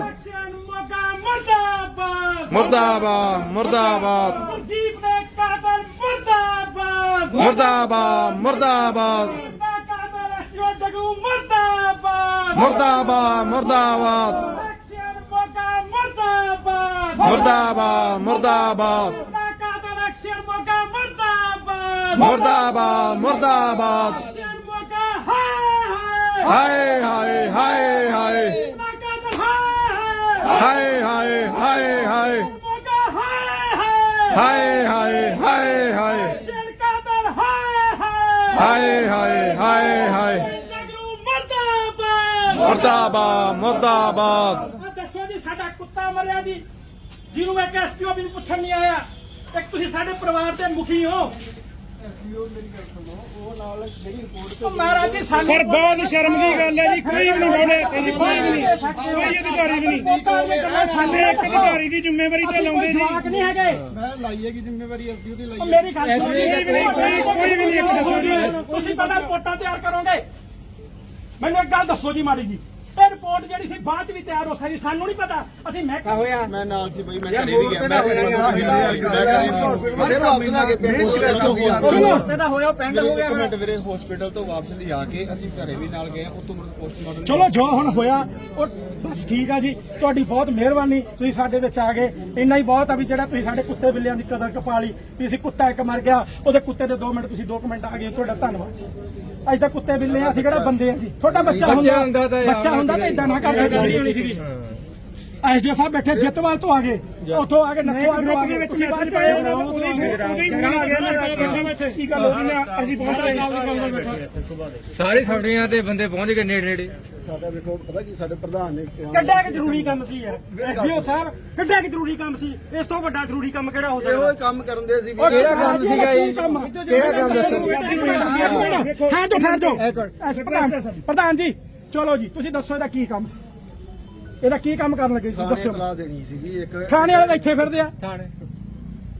ਮੁਰਦਾਬਾਦ ਮੁਰਦਾਬਾਦ। ਮੁਰਦਾਬਾਦ। ਗੁਰਦੀਪ ਦੇ ਕਾਤਲ ਮੁਰਦਾਬਾਦ। ਮੁਰਦਾਬਾਦ ਮੁਰਦਾਬਾਦ। ਮੁਰਦਾਬਾਦ। ਮੁਰਦਾਬਾਦ ਮੁਰਦਾਬਾਦ। ਮੁਰਦਾਬਾਦ। ਮੁਰਦਾਬਾਦ ਮੁਰਦਾਬਾਦ। ਹਾਏ ਹਾਏ ਹਾਏ ਹਾਏ ਹਾਏ ਹਾਏ ਗੁਰਦੀਪ ਦਾ ਕਾਤਲ ਹਾਏ ਹਾਏ ਹਾਏ ਹਾਏ। ਹਾਏ ਹਾਏ ਹਾਏ ਹਾਏ। ਹਾਏ ਹਾਏ ਹਾਏ ਹਾਏ। ਐਕਸ਼ਨ ਮਰਦਾਬਾਦ। ਦੱਸੋ ਜੀ, ਸਾਡਾ ਕੁੱਤਾ ਮਰਿਆ ਜੀ। ਜਿਹਨੂੰ ਮੈਂ ਐਸਟੀਓ ਵੀ ਪੁੱਛਣ ਨਹੀਂ ਆਇਆ। ਇੱਕ ਤੁਸੀਂ ਸਾਡੇ ਪਰਿਵਾਰ ਦੇ ਮੁਖੀ ਹੋ। ਉਹ ਮਹਾਰਾਜ ਜੀ ਸਾਨੂੰ ਸਰ ਬਹੁਤ ਸ਼ਰਮ ਦੀ ਗੱਲ ਹੈ ਜੀ ਕੋਈ ਵੀ ਨਹੀਂ ਬੋਲੇ ਇੱਥੇ ਜੀ ਕੋਈ ਵੀ ਨਹੀਂ। ਕੋਈ ਅਧਿਕਾਰੀ ਵੀ ਨਹੀਂ। ਸਾਡੇ ਇੱਕ ਅਧਿਕਾਰੀ ਦੀ ਜ਼ਿੰਮੇਵਾਰੀ ਤੇ ਲਾਉਂਦੇ ਜੀ। ਜਵਾਕ ਨਹੀਂ ਹੈਗੇ। ਮੈਂ ਲਾਈ ਹੈਗੀ ਜ਼ਿੰਮੇਵਾਰੀ ਐਸਡੀਓ ਦੀ ਉਹ ਲਾਈ ਮੇਰੀ ਗੱਲ ਸੁਣੋ। ਕੋਈ ਵੀ ਨਹੀਂ, ਕੋਈ- ਕੋਈ ਵੀ ਨਹੀਂ ਇੱਕ ਦੱਸੋ ਜੀ। ਤੁਸੀਂ ਪਹਿਲਾਂ ਰਿਪੋਰਟਾਂ ਤਿਆਰ ਕਰੋਗੇ। ਮੈਨੂੰ ਇੱਕ ਗੱਲ ਦੱਸੋ ਜੀ ਮਾੜੀ ਜੀ। ਇਹ ਰਿਪੋਰਟ ਜਿਹੜੀ ਸੀ ਬਾਅਦ 'ਚ ਵੀ ਤਿਆਰ ਹੋ ਸਕਦੀ ਸਾਨੂੰ ਨਹੀਂ ਪਤਾ। ਅਸੀਂ ਮੈਂ ਹੋਇਆ? ਮੈਂ ਨਾਲ ਸੀ ਬਈ ਮੈਂ ਘਰੇ ਵੀ ਗਿਆ। ਮੈਂ ਘਰੇ ਮੈਂ ਘਰੇ ਮੈਂ ਵਾਪਸ ਲਾ ਕੇ ਪਿੰਡ ਹੋ ਗਿਆ। ਚਲੋ। ਤੇ ਤਾਂ ਹੋਇਆ ਪਿੰਡ ਹੋ ਗਿਆ। ਇੱਕ ਮਿੰਟ ਵੀਰੇ ਹਸਪੀਟਲ ਤੋਂ ਵਾਪਸ ਲਿਆ ਕੇ ਅਸੀਂ ਘਰੇ ਵੀ ਨਾਲ ਗਏ ਉਤੋਂ ਮੁੜ ਪੋਸਟਮਾਰਟਮ ਚਲੋ ਜੋ ਹੁਣ ਹੋਇਆ ਉਹ ਬਸ ਠੀਕ ਆ ਜੀ। ਤੁਹਾਡੀ ਬਹੁਤ ਮਿਹਰਬਾਨੀ। ਤੁਸੀਂ ਸਾਡੇ ਵਿੱਚ ਆ ਗਏ। ਇੰਨਾ ਹੀ ਬਹੁਤ ਆ ਵੀ ਜਿਹੜਾ ਤੁਸੀਂ ਸਾਡੇ ਕੁੱਤੇ ਬਿੱਲਿਆਂ ਦੀ ਕਦਰ ਕਪਾਲੀ ਵੀ ਅਸੀਂ ਕੁੱਤਾ ਇੱਕ ਮਰ ਗਿਆ ਉਹਦੇ ਕੁੱਤੇ ਦੇ 2 ਮਿੰਟ ਤੁਸੀਂ 2 ਮਿੰਟ ਆ ਗਏ। ਤੁਹਾਡਾ ਧੰਨਵਾਦ। ਅੱਜ ਤਾਂ ਕੁੱਤੇ ਬਿੱਲੇ ਆ ਅਸੀਂ ਕਿਹੜਾ ਬੰਦੇ ਆ ਜੀ? ਤੁਹਾਡਾ ਬੱਚਾ ਹੁੰਦਾ ਬੱਚਾ ਹੁੰਦਾ ਤਾਂ ਇਦਾਂ ਨਾ ਕਰਦੇ ਤੁਸੀਂ ਐਸਡੀਓ ਸਾਹਿਬ ਬੈਠੇ ਜਿੱਤਵਾਲ ਤੋਂ ਆ ਗਏ। ਉੱਥੋਂ ਆ ਕੇ ਨੱਥੋਵਾਲ ਤੋਂ ਆ ਗਏ। ਵਿੱਚ ਮੈਸੇਜ ਪਏ ਉਹਨਾਂ ਦਾ ਉਹਦੇ ਫਿਰ ਉਹਦੇ ਫੋਨ ਆ ਗਿਆ ਨਾ ਕੀ ਗੱਲ ਹੋ ਗਈ ਮੈਂ ਅਸੀਂ ਪਹੁੰਚ ਰਹੇ ਸਾਰੇ ਸਾਡੀਆਂ ਤੇ ਬੰਦੇ ਪਹੁੰਚ ਗਏ ਨੇੜੇ ਨੇੜੇ ਸਾਡਾ ਵੇਖੋ ਪਤਾ ਕੀ ਸਾਡੇ ਪ੍ਰਧਾਨ ਨੇ ਕੱਢਿਆ ਕਿ ਜ਼ਰੂਰੀ ਕੰਮ ਸੀ ਯਾਰ? ਐਸਡੀਓ ਸਾਹਿਬ ਕੱਢਿਆ ਕਿ ਜ਼ਰੂਰੀ ਕੰਮ ਸੀ? ਇਸ ਤੋਂ ਵੱਡਾ ਜ਼ਰੂਰੀ ਕੰਮ ਕਿਹੜਾ ਹੋ ਸਕਦਾ? ਇਹੋ ਕੰਮ ਕਰਨ ਦੇ ਸੀ ਕਿਹੜਾ ਕੰਮ ਸੀਗਾ ਜੀ ਕਿਹੜਾ ਕੰਮ? ਦੱਸੋ? ਹਾਂ ਤੋਂ ਠਹਿਰ ਜਾਓ ਪ੍ਰਧਾਨ ਪ੍ਰਧਾਨ ਜੀ ਚਲੋ ਜੀ ਤੁਸੀਂ ਦੱਸੋ ਇਹਦਾ ਕੀ ਕੰਮ ਇਹਦਾ ਕੀ ਕੰਮ ਕਰਨ ਲੱਗੇ ਤੁਸੀਂ ਥਾਣੇ ਦੱਸੋ। ਬੁਲਾ ਦੇਣੀ ਸੀਗੀ ਇੱਕ ਥਾਣੇ ਵਾਲੇ ਤਾਂ ਇੱਥੇ ਫਿਰਦੇ ਆ।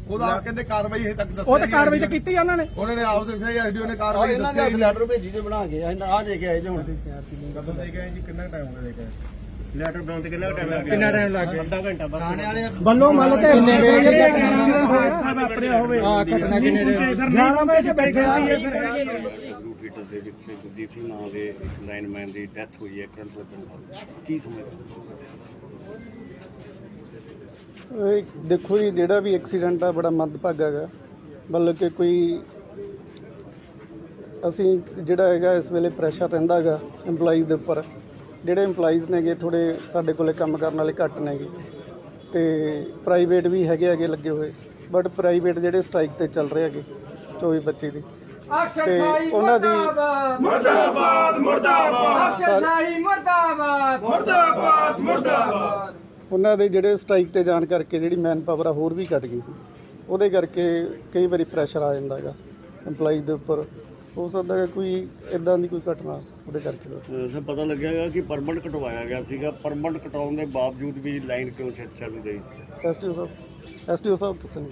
ਉਹਦਾ ਕਹਿੰਦੇ ਕਾਰਵਾਈ ਹਜੇ ਤੱਕ ਦੱਸੀ ਉਹ ਤਾਂ ਕਾਰਵਾਈ ਤਾਂ ਕੀਤੀ ਆ ਉਹਨਾਂ ਨੇ। ਉਹਨਾਂ ਨੇ ਆਪ ਦੱਸਿਆ ਐਸਡੀਓ ਨੇ ਕਾਰਵਾਈ ਦੱਸੀ ਇਹਨਾਂ ਨੇ ਲੈਟਰ ਭੇਜੀ ਜੇ ਬਣਾ ਕੇ ਆ ਦੇ ਕੇ ਆਏ ਜੇ ਹੁਣ। ਕਦੋਂ ਦੇ ਗਏ ਜੀ ਕਿੰਨਾ ਟਾਈਮ ਹੋ ਗਿਆ ਲੈਟਰ ਬਣਾਉਣ ਤੇ ਕਿੰਨਾ ਟਾਈਮ ਲੱਗ ਗਿਆ? ਕਿੰਨਾ ਟਾਈਮ ਲੱਗ ਗਿਆ? ਅੱਧਾ ਘੰਟਾ ਬਸ। ਥਾਣੇ ਵਾਲੇ ਵੱਲੋਂ ਮੰਨ ਤੇ ਸਾਹਿਬ ਆਪਣਿਆ ਹੋਵੇ? ਹਾਂ ਘਟਨਾ ਕਿੰਨੇ ਦੇ 11 ਵਜੇ ਤੇ ਬੈਠੇ ਆ ਗਰੂ ਫੀਟਰ ਦੇ ਵਿੱਚ ਗੁਰਦੀਪ ਸਿੰਘ ਨਾਂ ਦੇ ਇੱਕ ਲਾਈਨਮੈਨ ਦੀ ਡੈਥ ਹੋਈ ਹੈ ਕਰੰਟ ਲੱਗਣ ਨਾਲ। ਕੀ ਸਮਝਦੇ ਇਹ ਦੇਖੋ ਜੀ ਜਿਹੜਾ ਵੀ ਐਕਸੀਡੈਂਟ ਆ ਬੜਾ ਮੰਦਭਾਗਾ ਹੈਗਾ। ਮਤਲਬ ਕਿ ਕੋਈ ਅਸੀਂ ਜਿਹੜਾ ਹੈਗਾ ਇਸ ਵੇਲੇ ਪ੍ਰੈਸ਼ਰ ਰਹਿੰਦਾ ਹੈਗਾ EMPLOYEES ਦੇ ਉੱਪਰ। ਜਿਹੜੇ EMPLOYEES ਨੇਗੇ ਥੋੜੇ ਸਾਡੇ ਕੋਲੇ ਕੰਮ ਕਰਨ ਵਾਲੇ ਘੱਟ ਨੇਗੇ। ਤੇ ਪ੍ਰਾਈਵੇਟ ਵੀ ਹੈਗੇ ਹੈਗੇ ਲੱਗੇ ਹੋਏ ਬਟ ਪ੍ਰਾਈਵੇਟ ਜਿਹੜੇ ਸਟ੍ਰਾਈਕ ਤੇ ਚੱਲ ਰਹੇ ਹੈਗੇ 24 25 ਦੀ। ਤੇ ਉਹਨਾਂ ਦੀ ਮੁਰਦਾਬਾਦ। ਮੁਰਦਾਬਾਦ ਮੁਰਦਾਬਾਦ। ਉਹਨਾਂ ਦੇ ਜਿਹੜੇ ਸਟ੍ਰਾਈਕ ਤੇ ਜਾਣ ਕਰਕੇ ਜਿਹੜੀ ਮੈਨ ਪਾਵਰ ਆ ਹੋਰ ਵੀ ਘਟ ਗਈ ਸੀ। ਉਹਦੇ ਕਰਕੇ ਕਈ ਵਾਰੀ ਪ੍ਰੈਸ਼ਰ ਆ ਜਾਂਦਾ ਹੈਗਾ EMPLOYEE ਦੇ ਉੱਪਰ। ਹੋ ਸਕਦਾ ਹੈ ਕੋਈ ਇਦਾਂ ਦੀ ਕੋਈ ਘਟਨਾ ਉਹਦੇ ਕਰਕੇ ਹੋਵੇ। ਸਰ ਪਤਾ ਲੱਗਿਆਗਾ ਕਿ ਪਰਮਨੈਂਟ ਕਟਵਾਇਆ ਗਿਆ ਸੀਗਾ। ਪਰਮਨੈਂਟ ਕਟਾਉਣ ਦੇ ਬਾਵਜੂਦ ਵੀ ਲਾਈਨ ਕਿਉਂ ਚੱਲ ਚੱਲ ਰਹੀ ਐਸਡੀਓ ਸਾਹਿਬ ਐਸਡੀਓ ਸਾਹਿਬ ਤੁਸੀਂ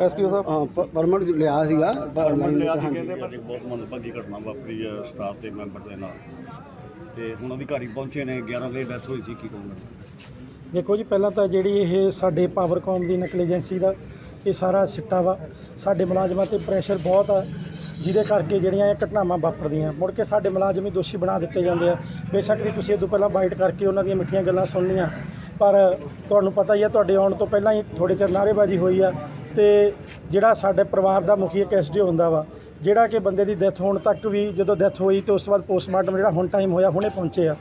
ਐਸਡੀਓ ਸਾਹਿਬ। ਪਰਮਿਟ ਲਿਆ ਸੀਗਾ। ਪਰਮਨੈਂਟ ਲਿਆ ਸੀ ਕਹਿੰਦੇ ਪਰ ਬਹੁਤ ਮੰਦਭਾਗੀ ਘਟਨਾ ਵਾਪਰੀ ਹੈ ਸਟਾਫ ਦੇ ਮੈਂਬਰ ਦੇ ਨਾਲ। ਤੇ ਹੁਣ ਅਧਿਕਾਰੀ ਪਹੁੰਚੇ ਨੇ 11 ਵਜੇ ਡੈਥ ਹੋਈ ਸੀ ਕੀ ਕਹੋਗੇ? ਦੇਖੋ ਜੀ ਪਹਿਲਾਂ ਤਾਂ ਜਿਹੜੀ ਇਹ ਸਾਡੇ ਪਾਵਰਕੌਮ ਦੀ ਨਕਲ ਏਜੰਸੀ ਦਾ ਇਹ ਸਾਰਾ ਸਿੱਟਾ ਵਾ। ਸਾਡੇ ਮੁਲਾਜ਼ਮਾਂ ਤੇ ਪ੍ਰੈਸ਼ਰ ਬਹੁਤ ਆ। ਜਿਹਦੇ ਕਰਕੇ ਜਿਹੜੀਆਂ ਇਹ ਘਟਨਾਵਾਂ ਵਾਪਰਦੀਆਂ। ਮੁੜ ਕੇ ਸਾਡੇ ਮੁਲਾਜ਼ਮ ਹੀ ਦੋਸ਼ੀ ਬਣਾ ਦਿੱਤੇ ਜਾਂਦੇ ਆ। ਬੇਸ਼ੱਕ ਦੀ ਤੁਸੀਂ ਇਹ ਤੋਂ ਪਹਿਲਾਂ ਬਾਈਟ ਕਰਕੇ ਉਹਨਾਂ ਦੀਆਂ ਮਿੱਠੀਆਂ ਗੱਲਾਂ ਸੁਣਨੀਆਂ। ਪਰ ਤੁਹਾਨੂੰ ਪਤਾ ਹੀ ਆ, ਤੁਹਾਡੇ ਆਉਣ ਤੋਂ ਪਹਿਲਾਂ ਹੀ ਥੋੜੇ ਚਿਰ ਨਾਅਰੇਬਾਜ਼ੀ ਹੋਈ ਆ ਤੇ ਜਿਹੜਾ ਸਾਡੇ ਪਰਿਵਾਰ ਦਾ ਮੁਖੀ ਇੱਕ ਐਸਡੀਓ ਹੁੰਦਾ ਵਾ, ਜਿਹੜਾ ਕਿ ਬੰਦੇ ਦੀ ਡੈਥ ਹੋਣ ਤੱਕ ਵੀ ਜਦੋਂ ਡੈਥ ਹੋਈ ਤੇ ਉਸ ਤੋਂ ਬਾਅਦ ਪੋਸਟਮਾਰਟਮ ਜਿਹੜਾ ਹੁਣ ਟਾਈਮ ਹੋਇਆ, ਹੁਣੇ ਪਹੁੰਚੇ ਆ।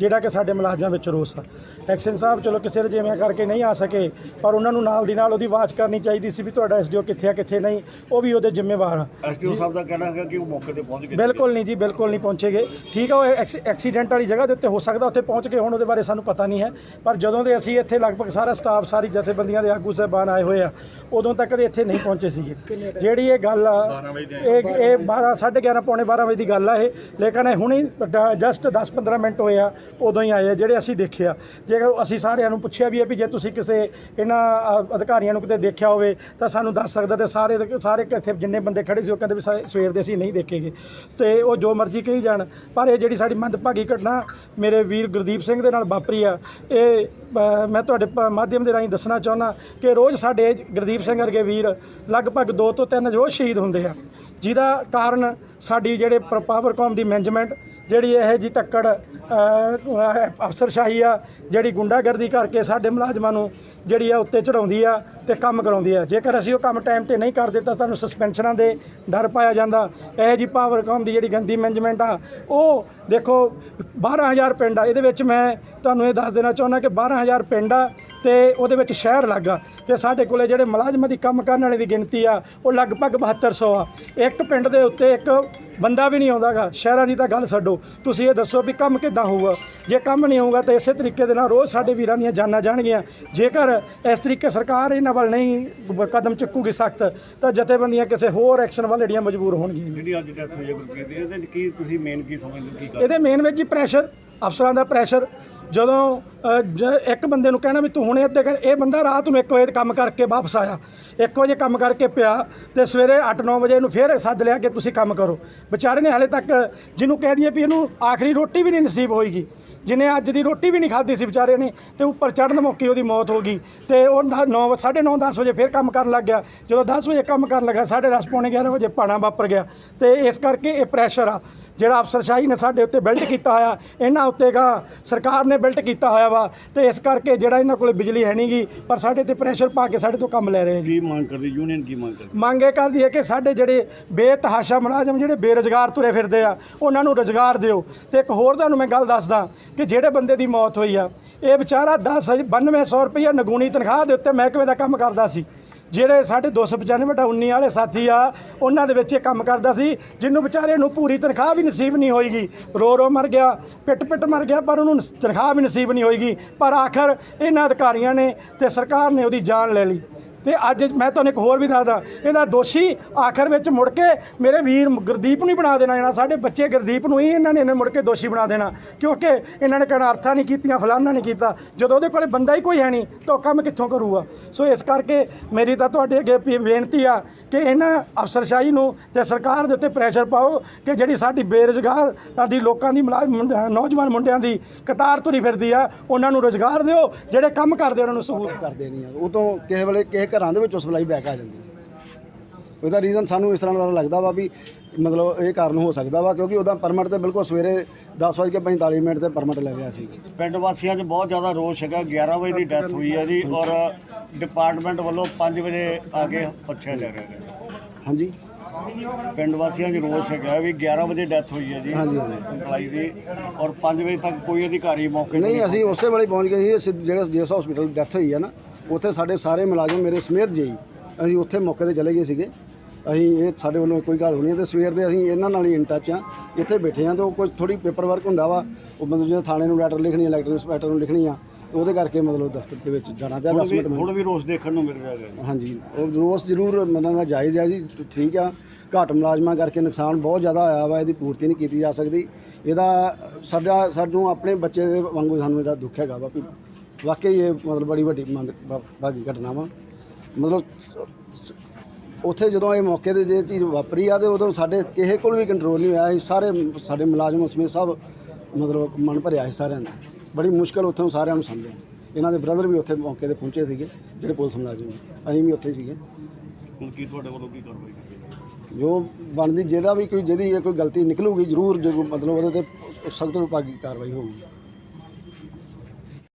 ਜਿਹੜਾ ਕਿ ਸਾਡੇ ਮੁਲਾਜ਼ਮਾਂ ਵਿੱਚ ਰੋਸ ਆ। ਐਕਸ਼ਨ ਸਾਹਿਬ ਚਲੋ ਕਿਸੇ ਰਜੇਵੇਂ ਕਰਕੇ ਨਹੀਂ ਆ ਸਕੇ ਪਰ ਉਹਨਾਂ ਨੂੰ ਨਾਲ ਦੀ ਨਾਲ ਉਹਦੀ ਆਵਾਜ਼ ਕਰਨੀ ਚਾਹੀਦੀ ਸੀ ਵੀ ਤੁਹਾਡਾ ਐਸਡੀਓ ਕਿੱਥੇ ਆ ਕਿੱਥੇ ਨਹੀਂ ਉਹ ਵੀ ਉਹਦੇ ਜ਼ਿੰਮੇਵਾਰ ਆ। ਐਸਡੀਓ ਸਾਹਿਬ ਦਾ ਕਹਿਣਾ ਹੈਗਾ ਕਿ ਉਹ ਮੌਕੇ ਤੇ ਪਹੁੰਚ ਗਏ। ਬਿਲਕੁਲ ਨਹੀਂ ਜੀ ਬਿਲਕੁਲ ਨਹੀਂ ਪਹੁੰਚੇਗੇ। ਠੀਕ ਆ ਉਹ ਐਕਸ- ਐਕਸੀਡੈਂਟ ਵਾਲੀ ਜਗ੍ਹਾ ਦੇ ਉੱਤੇ ਹੋ ਸਕਦਾ ਉੱਥੇ ਪਹੁੰਚ ਗਏ ਹੁਣ ਉਹਦੇ ਬਾਰੇ ਸਾਨੂੰ ਪਤਾ ਨਹੀਂ ਹੈ ਪਰ ਜਦੋਂ ਦੇ ਅਸੀਂ ਇੱਥੇ ਲਗਭਗ ਸਾਰਾ ਸਟਾਫ ਸਾਰੀ ਜਥੇਬੰਦੀਆਂ ਦੇ ਆਗੂ ਸਾਹਿਬਾਨ ਆਏ ਹੋਏ ਆ ਉਦੋਂ ਤੱਕ ਦੇ ਇੱਥੇ ਨਹੀਂ ਪਹੁੰਚੇ ਸੀਗੇ। ਜਿਹੜੀ ਇਹ ਗੱਲ ਆ ਇਹ ਇਹ 12 11:30 ਪੌਣੇ 12 ਵਜੇ ਦੀ ਗੱਲ ਆ ਇਹ ਲੇਕਿਨ ਇਹ ਹੁਣੀ ਜਸਟ 10-15 ਮਿੰਟ ਹੋਏ ਆ ਉਦੋਂ ਹੀ ਆਏ ਆ ਜਿਹੜੇ ਅਸੀਂ ਦੇਖਿਆ ਜੇ ਅਸੀਂ ਸਾਰਿਆਂ ਨੂੰ ਪੁੱਛਿਆ ਵੀ ਹੈ ਵੀ ਜੇ ਤੁਸੀਂ ਕਿਸੇ ਇਹਨਾਂ ਅ, ਅਧਿਕਾਰੀਆਂ ਨੂੰ ਕਿਤੇ ਦੇਖਿਆ ਹੋਵੇ ਤਾਂ ਸਾਨੂੰ ਦੱਸ ਸਕਦਾ ਤੇ ਸਾਰੇ ਦੇ- ਸਾਰੇ ਇੱਥੇ ਜਿੰਨੇ ਬੰਦੇ ਖੜੇ ਸੀ ਉਹ ਕਹਿੰਦੇ ਵੀ ਸਾ- ਸਵੇਰ ਦੇ ਅਸੀਂ ਨਹੀਂ ਦੇਖੇਗੇ। ਤੇ ਉਹ ਜੋ ਮਰਜ਼ੀ ਕਹੀ ਜਾਣ ਪਰ ਇਹ ਜਿਹੜੀ ਸਾਡੀ ਮੰਦਭਾਗੀ ਘਟਨਾ ਮੇਰੇ ਵੀਰ ਗੁਰਦੀਪ ਸਿੰਘ ਦੇ ਨਾਲ ਵਾਪਰੀ ਆ ਇਹ ਅ, ਮੈਂ ਤੁਹਾਡੇ ਪ- ਮਾਧਿਅਮ ਦੇ ਰਾਹੀਂ ਦੱਸਣਾ ਚਾਹੁੰਦਾ ਕਿ ਰੋਜ਼ ਸਾਡੇ ਗੁਰਦੀਪ ਸਿੰਘ ਵਰਗੇ ਵੀਰ ਲਗਭਗ 2 ਤੋਂ 3 ਰੋਜ਼ ਸ਼ਹੀਦ ਹੁੰਦੇ ਆ ਜਿਹਦਾ ਕਾਰਨ ਸਾਡੀ ਜਿਹੜੇ ਪ- ਪਾਵਰਕੌਮ ਦੀ ਮੈਨੇਜਮੈਂਟ ਜਿਹੜੀ ਇਹ ਜੀ ਤੱਕੜ ਅਫਸਰਸ਼ਾਹੀ ਆ, ਜਿਹੜੀ ਗੁੰਡਾਗਰਦੀ ਕਰਕੇ ਸਾਡੇ ਮੁਲਾਜ਼ਮਾਂ ਨੂੰ ਜਿਹੜੀ ਆ ਉੱਤੇ ਚੜਾਉਂਦੀ ਆ ਤੇ ਕੰਮ ਕਰਾਉਂਦੀ ਆ। ਜੇਕਰ ਅਸੀਂ ਉਹ ਕੰਮ ਟਾਈਮ ਤੇ ਨਹੀਂ ਕਰਦੇ ਤਾਂ ਤੁਹਾਨੂੰ ਸਸਪੈਂਸ਼ਨਾਂ ਦੇ ਡਰ ਪਾਇਆ ਜਾਂਦਾ। ਇਹ ਜੀ ਪਾਵਰਕੌਮ ਦੀ ਜਿਹੜੀ ਗੰਦੀ ਮੈਨੇਜਮੈਂਟ ਆ, ਉਹ ਦੇਖੋ 12000 ਪਿੰਡ ਆ। ਇਹਦੇ ਵਿੱਚ ਮੈਂ ਤੁਹਾਨੂੰ ਇਹ ਦੱਸ ਦੇਣਾ ਚਾਹੁੰਦਾ ਕਿ 12000 ਪਿੰਡ ਆ ਤੇ ਉਹਦੇ ਵਿੱਚ ਸ਼ਹਿਰ ਲੱਗਾ ਤੇ ਸਾਡੇ ਕੋਲੇ ਜਿਹੜੇ ਮੁਲਾਜ਼ਮਾਂ ਦੀ ਕੰਮ ਕਰਨ ਵਾਲੇ ਦੀ ਗਿਣਤੀ ਆ ਉਹ ਲਗਭਗ 7200 ਆ। ਇੱਕ ਪਿੰਡ ਦੇ ਉੱਤੇ ਇੱਕ ਬੰਦਾ ਵੀ ਨਹੀਂ ਆਉਂਦਾਗਾ। ਸ਼ਹਿਰਾਂ ਦੀ ਤਾਂ ਗੱਲ ਛੱਡੋ। ਤੁਸੀਂ ਇਹ ਦੱਸੋ ਵੀ ਕੰਮ ਕਿੱਦਾਂ ਹੋਊਗਾ? ਜੇ ਕੰਮ ਨਹੀਂ ਹੋਊਗਾ ਤਾਂ ਇਸੇ ਤਰੀਕੇ ਦੇ ਨਾਲ ਰੋਜ਼ ਸਾਡੇ ਵੀਰਾਂ ਦੀਆਂ ਜਾਨਾਂ ਜਾਣਗੀਆਂ। ਜੇਕਰ ਇਸ ਤਰੀਕੇ ਸਰਕਾਰ ਇਹਨਾਂ ਵੱਲ ਨਹੀਂ ਕਦਮ ਚੁੱਕੂਗੀ ਸਖਤ ਤਾਂ ਜਥੇਬੰਦੀਆਂ ਕਿਸੇ ਹੋਰ ਐਕਸ਼ਨ ਵੱਲ ਜਿਹੜੀਆਂ ਮਜਬੂਰ ਹੋਣਗੀਆਂ। ਜਿਹੜੀ ਅੱਜ ਡੈਥ ਹੋਈ ਹੈ ਗੁਰਪ੍ਰੀਤ ਦੀ ਇਹਦੇ ਕੀ ਤੁਸੀਂ ਮੇਨ ਕੀ ਸਮਝਦੇ ਹੋ ਕੀ ਇਹਦੇ ਮੇਨ ਵਿੱਚ ਹੀ ਪ੍ਰੈਸ਼ਰ ਅਫਸਰਾਂ ਦਾ ਪ੍ਰੈਸ਼ਰ ਜਦੋਂ ਜ- ਇੱਕ ਬੰਦੇ ਨੂੰ ਕਹਿਣਾ ਵੀ ਤੂੰ ਹੁਣੇ ਇੱਥੇ ਕਰ ਇਹ ਬੰਦਾ ਰਾਤ ਨੂੰ 1 ਵਜੇ ਕੰਮ ਕਰਕੇ ਵਾਪਸ ਆਇਆ। 1 ਵਜੇ ਕੰਮ ਕਰਕੇ ਪਿਆ ਤੇ ਸਵੇਰੇ 8-9 ਵਜੇ ਇਹਨੂੰ ਫੇਰ ਸੱਦ ਲਿਆ ਕਿ ਤੁਸੀਂ ਕੰਮ ਕਰੋ। ਵਿਚਾਰੇ ਨੇ ਹਾਲੇ ਤੱਕ ਜਿਹਨੂੰ ਕਹਿ ਦਈਏ ਵੀ ਇਹਨੂੰ ਆਖਰੀ ਰੋਟੀ ਵੀ ਨਹੀਂ ਨਸੀਬ ਹੋਏਗੀ। ਜਿਹਨੇ ਅੱਜ ਦੀ ਰੋਟੀ ਵੀ ਨਹੀਂ ਖਾਧੀ ਸੀ ਵਿਚਾਰੇ ਨੇ ਤੇ ਉੱਪਰ ਚੜ੍ਹਨ ਮੌਕੇ ਉਹਦੀ ਮੌਤ ਹੋ ਗਈ ਤੇ ਉਹ 9 9:30 10 ਵਜੇ ਫਿਰ ਕੰਮ ਕਰਨ ਲੱਗ ਗਿਆ। ਜਦੋਂ 10 ਵਜੇ ਕੰਮ ਕਰਨ ਲੱਗਾ 10:30 ਪੌਣੇ 11 ਵਜੇ ਪਾਣਾ ਵਾਪਰ ਗਿਆ ਤੇ ਇਸ ਕਰਕੇ ਇਹ ਪ੍ਰੈਸ਼ਰ ਆ। ਜਿਹੜਾ ਅਫਸਰਸ਼ਾਹੀ ਨੇ ਸਾਡੇ ਉੱਤੇ ਬਿਲਟ ਕੀਤਾ ਹੋਇਆ ਇਹਨਾਂ ਉੱਤੇ ਗਾ ਸਰਕਾਰ ਨੇ ਬਿਲਟ ਕੀਤਾ ਹੋਇਆ ਵਾ ਤੇ ਇਸ ਕਰਕੇ ਜਿਹੜਾ ਇਹਨਾਂ ਕੋਲੇ ਬਿਜਲੀ ਹੈ ਨਹੀਂਗੀ ਪਰ ਸਾਡੇ ਤੇ ਪ੍ਰੈਸ਼ਰ ਪਾ ਕੇ ਸਾਡੇ ਤੋਂ ਕੰਮ ਲੈ ਰਹੇ ਜੀ। ਕੀ ਮੰਗ ਕਰਦੀ ਯੂਨੀਅਨ ਕੀ ਮੰਗ ਕਰਦੀ? ਮੰਗ ਇਹ ਕਰਦੀ ਹੈ ਕਿ ਸਾਡੇ ਜਿਹੜੇ ਬੇਤਹਾਸ਼ਾ ਮੁਲਾਜ਼ਮ ਜਿਹੜੇ ਬੇਰੁਜ਼ਗਾਰ ਤੁਰੇ ਫਿਰਦੇ ਆ ਉਹਨਾਂ ਨੂੰ ਰੁਜ਼ਗਾਰ ਦਿਓ। ਤੇ ਇੱਕ ਹੋਰ ਤੁਹਾਨੂੰ ਮੈਂ ਗੱਲ ਦੱਸਦਾ ਕਿ ਜਿਹੜੇ ਬੰਦੇ ਦੀ ਮੌਤ ਹੋਈ ਆ ਇਹ ਵਿਚਾਰਾ 10 9200 ਰੁਪਈਆ ਨਗੂਣੀ ਤਨਖਾਹ ਦੇ ਉੱਤੇ ਮਹਿਕਮੇ ਦਾ ਕੰਮ ਕਰਦਾ ਸੀ। ਜਿਹੜੇ ਸਾਡੇ 295 ਬਟਾ 19 ਵਾਲੇ ਸਾਥੀ ਆ, ਉਹਨਾਂ ਦੇ ਵਿੱਚ ਇਹ ਕੰਮ ਕਰਦਾ ਸੀ, ਜਿਹਨੂੰ ਵਿਚਾਰੇ ਨੂੰ ਪੂਰੀ ਤਨਖਾਹ ਵੀ ਨਸੀਬ ਨਹੀਂ ਹੋਏਗੀ ਰੋ ਰੋ ਮਰ ਗਿਆ, ਪਿੱਟ ਪਿੱਟ ਮਰ ਗਿਆ, ਪਰ ਉਹਨੂੰ ਤਨਖਾਹ ਵੀ ਨਸੀਬ ਨਹੀਂ ਹੋਏਗੀ ਪਰ ਆਖਰ ਇਹਨਾਂ ਅਧਿਕਾਰੀਆਂ ਨੇ ਤੇ ਸਰਕਾਰ ਨੇ ਉਹਦੀ ਜਾਨ ਲੈ ਲਈ। ਤੇ ਅੱਜ ਮੈਂ ਤੁਹਾਨੂੰ ਇੱਕ ਹੋਰ ਵੀ ਦੱਸਦਾ, ਇਹਦਾ ਦੋਸ਼ੀ ਆਖਰ ਵਿੱਚ ਮੁੜ ਕੇ ਮੇਰੇ ਵੀਰ ਗੁਰਦੀਪ ਨੂੰ ਹੀ ਬਣਾ ਦੇਣਾ ਇਹਨਾਂ ਸਾਡੇ ਬੱਚੇ ਗੁਰਦੀਪ ਨੂੰ ਹੀ ਇਹਨਾਂ ਨੇ ਇਹਨੇ ਮੁੜ ਕੇ ਦੋਸ਼ੀ ਬਣਾ ਦੇਣਾ, ਕਿਉਂਕਿ ਇਹਨਾਂ ਨੇ ਕਹਿਣਾ ਅਰਥਾਂ ਨਹੀਂ ਕੀਤੀਆਂ, ਫਲਾਨਾ ਨਹੀਂ ਕੀਤਾ, ਜਦੋਂ ਉਹਦੇ ਕੋਲੇ ਬੰਦਾ ਹੀ ਕੋਈ ਹੈ ਨਹੀਂ ਤਾਂ ਉਹ ਕੰਮ ਕਿੱਥੋਂ ਕਰੂਗਾ? ਸੋ ਇਸ ਕਰਕੇ ਮੇਰੀ ਤਾਂ ਤੁਹਾਡੇ ਅੱਗੇ ਵੀ ਬੇਨਤੀ ਆ ਕਿ ਇਹਨਾਂ ਅਫਸਰਸ਼ਾਹੀ ਨੂੰ ਤੇ ਸਰਕਾਰ ਦੇ ਉੱਤੇ ਪ੍ਰੈਸ਼ਰ ਪਾਓ ਕਿ ਜਿਹੜੀ ਸਾਡੀ ਬੇਰੁਜ਼ਗਾਰ ਦੀ ਲੋਕਾਂ ਦੀ ਮੁਲਾ- ਮੁੰਡਿਆਂ- ਨੌਜਵਾਨ ਮੁੰਡਿਆਂ ਦੀ ਕਤਾਰ ਤੁਰੀ ਫਿਰਦੀ ਆ, ਉਹਨਾਂ ਨੂੰ ਰੁਜ਼ਗਾਰ ਦਿਓ, ਜਿਹੜੇ ਕੰਮ ਕਰਦੇ ਉਹਨਾਂ ਨੂੰ ਸਹੂਲਤ ਕਰਦੇ ਨਹੀਂ ਆ। ਉਹ ਤੋਂ ਕਿਸੇ ਵੇਲੇ ਕਿਸੇ ਘਰਾਂ ਦੇ ਵਿੱਚੋਂ ਸਪਲਾਈ ਬੈਕ ਆ ਜਾਂਦੀ ਹੈ। ਉਹਦਾ ਰੀਜ਼ਨ ਸਾਨੂੰ ਇਸ ਤਰ੍ਹਾਂ ਦਾ ਲੱਗਦਾ ਵਾ ਵੀ ਮਤਲਬ ਇਹ ਕਾਰਨ ਹੋ ਸਕਦਾ ਵਾ, ਕਿਉਂਕਿ ਉਹਦਾ ਪਰਮਿਟ ਤੇ ਬਿਲਕੁਲ ਸਵੇਰੇ 10:45 ਮਿੰਟ ਤੇ ਪਰਮਿਟ ਲੈ ਰਿਹਾ ਸੀ। ਪਿੰਡ ਵਾਸੀਆਂ 'ਚ ਬਹੁਤ ਜ਼ਿਆਦਾ ਰੋਸ਼ ਹੈਗਾ 11 ਵਜੇ ਦੀ ਡੈਥ ਹੋਈ ਹੈ ਜੀ ਔਰ ਡਿਪਾਰਟਮੈਂਟ ਵੱਲੋਂ 5 ਵਜੇ ਆ ਕੇ ਪੁੱਛਿਆ ਜਾ ਰਿਹਾ ਹੈ। ਹਾਂਜੀ। ਪਿੰਡ ਵਾਸੀਆਂ 'ਚ ਰੋਸ਼ ਹੈਗਾ ਵੀ 11 ਵਜੇ ਡੈਥ ਹੋਈ ਹੈ ਜੀ ਹਾਂਜੀ। ਇੰਪਲਾਈ ਦੀ ਔਰ 5 ਵਜੇ ਤੱਕ ਕੋਈ ਅਧਿਕਾਰੀ ਮੌਕੇ ਤੇ ਨਹੀਂ ਅਸੀਂ ਉਸੇ ਵੇਲੇ ਪਹੁੰਚ ਗਏ ਸੀ ਜਿਹੜੇ ਜਿਸ ਹਸਪੀਟਲ ਡੈਥ ਹੋਈ ਹੈ ਨਾ ਉੱਥੇ ਸਾਡੇ ਸਾਰੇ ਮੁਲਾਜ਼ਮ ਮੇਰੇ ਸਮੇਤ ਜੀ ਅਸੀਂ ਉੱਥੇ ਮੌਕੇ ਤੇ ਚਲੇ ਗਏ ਸੀਗੇ। ਅਸੀਂ ਇਹ ਸਾਡੇ ਵੱਲੋਂ ਕੋਈ ਗੱਲ ਹੋਣੀ ਹੈ ਤੇ ਸਵੇਰ ਦੇ ਅਸੀਂ ਇਹਨਾਂ ਨਾਲ ਹੀ ਇਨ ਟੱਚ ਆ ਇੱਥੇ ਬੈਠੇ ਆ ਤੇ ਉਹ ਕੁਝ ਥੋੜੀ ਪੇਪਰ ਵਰਕ ਹੁੰਦਾ ਵਾ। ਉਹ ਮਤਲਬ ਜਿਵੇਂ ਥਾਣੇ ਨੂੰ ਲੈਟਰ ਲਿਖਣੀ ਹੈ ਇਲੈਕਟ੍ਰਿਕ ਇੰਸਪੈਕਟਰ ਨੂੰ ਲਿਖਣੀ ਆ। ਉਹਦੇ ਕਰਕੇ ਮਤਲਬ ਦਫ਼ਤਰ ਦੇ ਵਿੱਚ ਜਾਣਾ ਪਿਆ 10 ਮਿੰਟ ਹੁਣ ਵੀ ਰੋਸ਼ ਦੇਖਣ ਨੂੰ ਮਿਲ ਰਿਹਾ ਹੈ ਹਾਂਜੀ ਉਹ ਰੋਸ ਜ਼ਰੂਰ ਮੰਨਣ ਦਾ ਜਾਇਜ਼ ਹੈ ਜੀ ਠੀਕ ਆ। ਘੱਟ ਮੁਲਾਜ਼ਮਾਂ ਕਰਕੇ ਨੁਕਸਾਨ ਬਹੁਤ ਜ਼ਿਆਦਾ ਹੋਇਆ ਵਾ ਇਹਦੀ ਪੂਰਤੀ ਨਹੀਂ ਕੀਤੀ ਜਾ ਸਕਦੀ। ਇਹਦਾ ਸਾਡਾ ਸਾਨੂੰ ਆਪਣੇ ਬੱਚੇ ਦੇ ਵਾਂਗੂ ਸਾਨੂੰ ਇਹਦਾ ਦੁੱਖ ਹੈਗਾ ਵਾ ਵੀ ਵਾਕਈ ਇਹ ਮਤਲਬ ਬੜੀ ਵੱਡੀ ਭਾਗੀ ਘਟਨਾ ਵਾ। ਮਤਲਬ ਉੱਥੇ ਜਦੋਂ ਇਹ ਮੌਕੇ ਤੇ ਜੇ ਚੀਜ਼ ਵਾਪਰੀ ਆ ਤੇ ਉਦੋਂ ਸਾਡੇ ਕਿਸੇ ਕੋਲ ਵੀ ਕੰਟਰੋਲ ਨਹੀਂ ਹੋਇਆ। ਸੀ ਸਾਰੇ ਸਾਡੇ ਮੁਲਾਜ਼ਮ ਉਸਮੇ ਸਭ ਮਤਲਬ ਮਨ ਭਰਿਆ ਸੀ ਸਾਰਿਆਂ ਦਾ। ਬੜੀ ਮੁਸ਼ਕਲ ਉੱਥੋਂ ਸਾਰਿਆਂ ਨੂੰ ਸਮਝਿਆ। ਇਹਨਾਂ ਦੇ ਬ੍ਰਦਰ ਵੀ ਉੱਥੇ ਮੌਕੇ ਤੇ ਪਹੁੰਚੇ ਸੀਗੇ ਜਿਹੜੇ ਪੁਲਿਸ ਮੁਲਾਜ਼ਮ ਨੇ। ਅਸੀਂ ਵੀ ਉੱਥੇ ਸੀਗੇ। ਹੁਣ ਕੀ ਤੁਹਾਡੇ ਵੱਲੋਂ ਕੀ ਕਾਰਵਾਈ ਕੀਤੀ? ਜੋ ਬਣਦੀ ਜਿਹਦਾ ਵੀ ਕੋਈ ਜਿਹਦੀ ਇਹ ਕੋਈ ਗਲਤੀ ਨਿਕਲੂਗੀ ਜ਼ਰੂਰ ਜੋ ਮਤਲਬ ਉਹਦੇ ਤੇ ਸਖਤ ਵਿਭਾਗੀ ਕਾਰਵਾਈ ਹੋਊਗੀ।